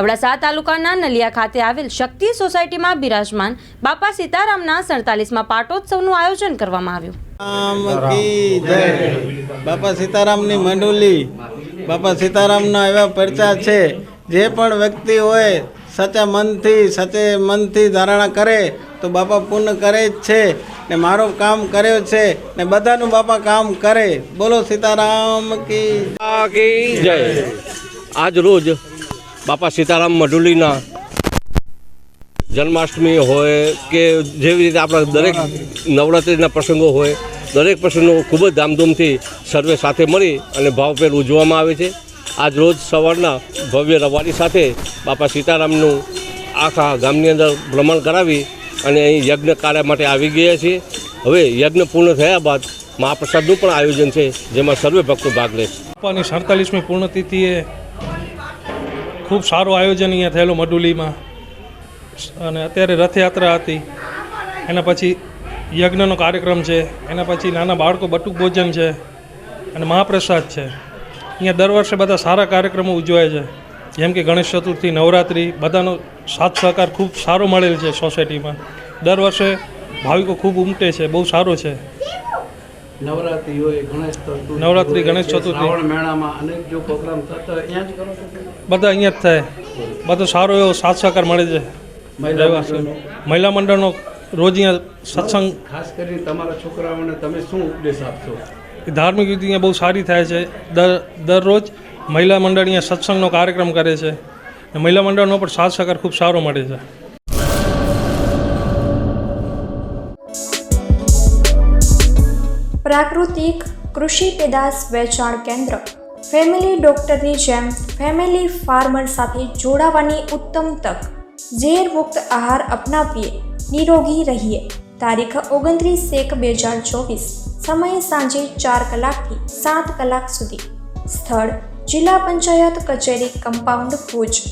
અબડાસા તાલુકાના નલિયા ખાતે આવેલ શક્તિ સોસાયટીમાં બિરાજમાન બાપા સીતારામના સડતાલીસમાં પાટોત્સવનું આયોજન કરવામાં આવ્યું. રામ કી જય. બાપા સીતારામની મંડુલી. બાપા સીતારામના એવા પરચા છે. જે પણ વ્યક્તિ હોય સાચા મનથી સાચે મનથી ધારણા કરે તો બાપા પૂર્ણ કરે જ છે. ને મારો કામ કર્યો છે ને બધાનું બાપા કામ કરે. બોલો સીતારામ કી કી જય. આજ રોજ બાપા સીતારામ મઢુલીના જન્માષ્ટમી હોય કે જેવી રીતે આપણા દરેક નવરાત્રિના પ્રસંગો હોય, દરેક પ્રસંગો ખૂબ જ ધામધૂમથી સર્વે સાથે મળી અને ભાવભેર ઉજવવામાં આવે છે. આજ રોજ સવારના ભવ્ય રવાડી સાથે બાપા સીતારામનું આખા ગામની અંદર ભ્રમણ કરાવી અને અહીં યજ્ઞ કાર્ય માટે આવી ગયા છીએ. હવે યજ્ઞ પૂર્ણ થયા બાદ મહાપ્રસાદનું પણ આયોજન છે, જેમાં સર્વે ભક્તો ભાગ લેશે. બાપાની સડતાલીસમી પૂર્ણતિથિએ ખૂબ સારું આયોજન અહીંયા થયેલું મડુલીમાં. અને અત્યારે રથયાત્રા હતી. એના પછી યજ્ઞનો કાર્યક્રમ છે. એના પછી નાના બાળકો બટુક ભોજન છે. અને મહાપ્રસાદ છે. અહીંયા દર વર્ષે બધા સારા કાર્યક્રમો ઉજવાય છે. જેમ કે ગણેશ ચતુર્થી, નવરાત્રિ, બધાનો સાથ સહકાર ખૂબ સારો મળેલ છે સોસાયટીમાં. દર વર્ષે ભાવિકો ખૂબ ઉમટે છે. બહુ સારો છે. નવરાત્રી હોય ગણેશ ચતુર્થી નવરાત્રિ, ગણેશ ચતુર્થી. શ્રાવણ મેળામાં અનેક જો પ્રોગ્રામ થતા અહીંયા જ કરો બધા અહીંયા જ થાય. બધો સારો એવો સાથ સહકાર મળે છે. મહિલા મંડળનો. રોજ અહીંયા સત્સંગ. ખાસ કરીને તમારા છોકરાઓને તમે શું ઉપદેશ આપશો? ધાર્મિક વિધિ અહીંયા બહુ સારી થાય છે. દર દરરોજ મહિલા મંડળ અહીંયા સત્સંગનો કાર્યક્રમ કરે છે. મહિલા મંડળનો પણ સાથ સહકાર ખૂબ સારો મળે છે. પ્રાકૃતિક કૃષિ પેદાશ વેચાણ કેન્દ્ર. ફેમિલી ડોક્ટરની જેમ ફેમિલી ફાર્મર સાથે જોડાવાની ઉત્તમ તક. ઝેર મુક્ત આહાર અપનાવીએ, નિરોગી રહીએ. તારીખ ઓગણત્રીસ એક બે હજાર ચોવીસ. સમય સાંજે ચાર કલાકથી સાત કલાક સુધી. સ્થળ જિલ્લા પંચાયત કચેરી કમ્પાઉન્ડ ભુજ.